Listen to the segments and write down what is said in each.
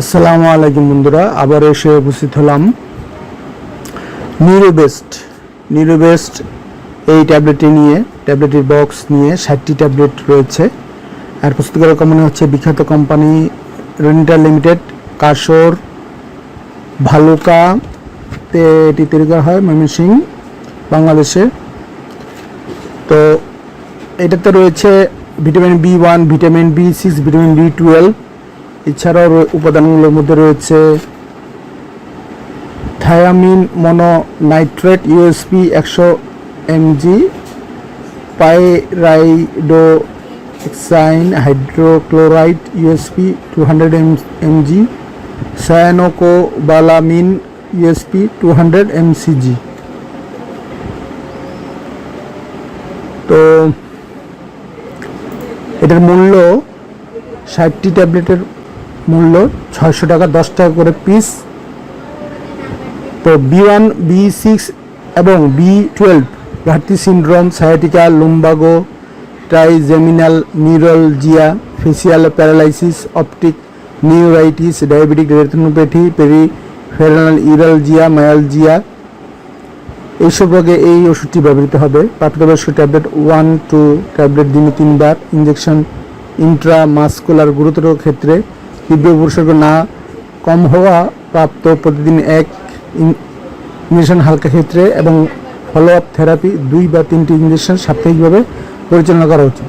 আসসালামু আলাইকুম বন্ধুরা, আবার এসে উপস্থিত হলাম। নিউরোবেস্ট নিউরোবেস্ট এই ট্যাবলেটটি নিয়ে ট্যাবলেটের বক্স নিয়ে ষাটটি ট্যাবলেট রয়েছে। আর প্রস্তুতকারক কোম্পানি হচ্ছে বিখ্যাত কোম্পানি রেনিটার লিমিটেড কাশর, ভালুকা এটি তৈরি করা হয় ময়মনসিং বাংলাদেশে তো এটাতে রয়েছে vitamin B one vitamin B six vitamin B twelve এছাড়াও উপাদানগুলোর মধ্যে রয়েছে থায়ামিন মনোনাইট্রেট ইউএসপি একশো mg pyridoxine hydrochloride USP two hundred M mg cyanocobalamin USP two hundred mcg তো এটার মূল্য ষাটটি ট্যাবলেটের মূল্য ছয়শো টাকা, দশ টাকা করে পিস তো বি ওয়ান বি সিক্স এবং বি টুয়েলভ ঘাটতি syndrome sciatica lumbago trigeminal neuralgia facial paralysis optic neuritis diabetic retinopathy peripheral neuralgia myalgia এইসব রোগে এই ওষুধটি ব্যবহৃত হবে। প্রাপ্তবয়স্ক ট্যাবলেট ওয়ান টু ট্যাবলেট দিনে তিনবার। ইঞ্জেকশন ইন্ট্রামাস্কুলার গুরুতর ক্ষেত্রে তীব্র উপসর্গ না কম হওয়া প্রাপ্ত প্রতিদিন এক ইঞ্জেকশন হালকা ক্ষেত্রে এবং ফলো আপ থেরাপি দুই বা তিনটি ইঞ্জেকশন সাপ্তাহিকভাবে পরিচালনা করা উচিত।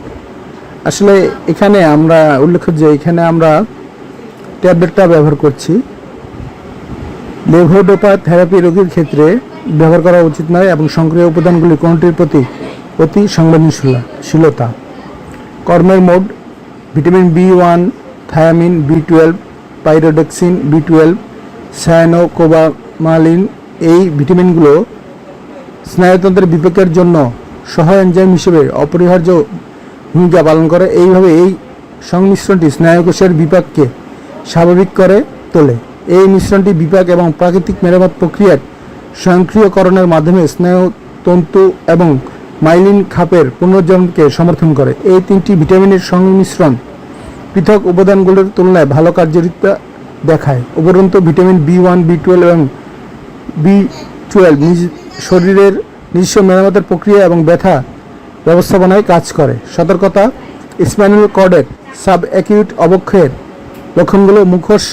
আসলে এখানে আমরা উল্লেখ্য যে এখানে আমরা ট্যাবলেটটা ব্যবহার করছি। লেভোডোপা থেরাপি রোগীর ক্ষেত্রে ব্যবহার করা উচিত নয় এবং সক্রিয় উপাদানগুলি কোনটির প্রতি অতি সংবেদনশীলতা। কর্মের mode, vitamin B one thiamine B twelve pyridoxine B twelve cyanocobalamin এই ভিটামিনগুলো স্নায়ুতন্ত্রের বিপাকের জন্য সহ এনজাইম হিসেবে অপরিহার্য ভূমিকা পালন করে। এইভাবে এই সংমিশ্রণটি স্নায়ুকোষের বিপাককে স্বাভাবিক করে তোলে। এই মিশ্রণটি বিপাক এবং প্রাকৃতিক মেরামত প্রক্রিয়ার স্বয়ংক্রিয়করণের মাধ্যমে স্নায়ুতন্তু এবং মাইলিন খাপের পুনর্জন্মকে সমর্থন করে। এই তিনটি ভিটামিনের সংমিশ্রণ পৃথক উপাদানগুলোর তুলনায় ভালো কার্যকারিতা দেখায়। উপরন্তু vitamin B one, B twelve এবং বি টুয়েলভ নিজ শরীরের নিজস্ব মেরামতের প্রক্রিয়া এবং ব্যথা ব্যবস্থাপনায় কাজ করে। সতর্কতা, স্পাইনাল কর্ডের সাব অ্যাকিউট অবক্ষয়ের লক্ষণগুলো মুখোশ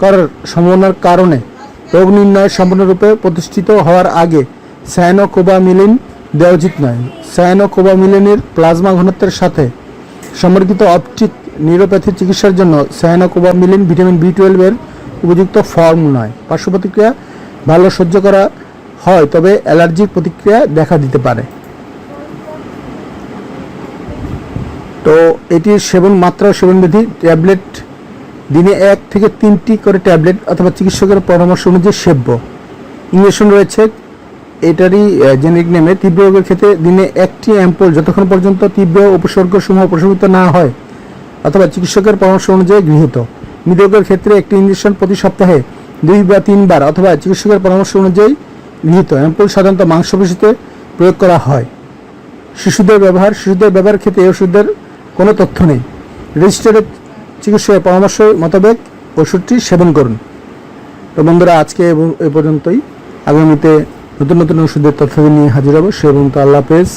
করার সম্ভাবনার কারণে রোগ নির্ণয় সম্পূর্ণরূপে প্রতিষ্ঠিত হওয়ার আগে সায়ানোকোবামিলিন দেওয়া উচিত নয়। সায়ানোকোবামিলিনের প্লাজমা ঘনত্বের সাথে সম্পর্কিত অপটিক নিউরোপ্যাথি চিকিৎসার জন্য সায়ানোকোবামিলিন ভিটামিন বি টুয়েলভের উপযুক্ত ফর্ম নয়। পার্শ্ব প্রতিক্রিয়া ভালো সহ্য করা হয়, তবে অ্যালার্জির প্রতিক্রিয়া দেখা দিতে পারে। তো এটির সেবন মাত্রা ও সেবনবিধি ট্যাবলেট দিনে এক থেকে তিনটি করে ট্যাবলেট অথবা চিকিৎসকের পরামর্শ অনুযায়ী সেব্য। ইঞ্জেকশন রয়েছে, এটারই জেনেরিক নেমে। তীব্র রোগের ক্ষেত্রে দিনে একটি অ্যাম্পল যতক্ষণ পর্যন্ত তীব্র উপসর্গ সমূহ প্রশমিত না হয় অথবা চিকিৎসকের পরামর্শ অনুযায়ী গৃহীত। মৃতরোগের ক্ষেত্রে একটি ইঞ্জেকশন প্রতি সপ্তাহে দুই বা তিনবার অথবা চিকিৎসকের পরামর্শ অনুযায়ী গৃহীত। অ্যাম্পল সাধারণত মাংসপেশিতে প্রয়োগ করা হয়। শিশুদের ব্যবহার, শিশুদের ব্যবহারের ক্ষেত্রে এই ওষুধের কোনো তথ্য নেই। রেজিস্টারের চিকিৎসকের পরামর্শ মোতাবেক ওষুধটি সেবন করুন। তো বন্ধুরা, আজকে এ পর্যন্তই। আগামীতে নতুন নতুন ওষুধের তথ্য নিয়ে হাজির হব। সে পর্যন্ত আল্লাহ হাফেজ।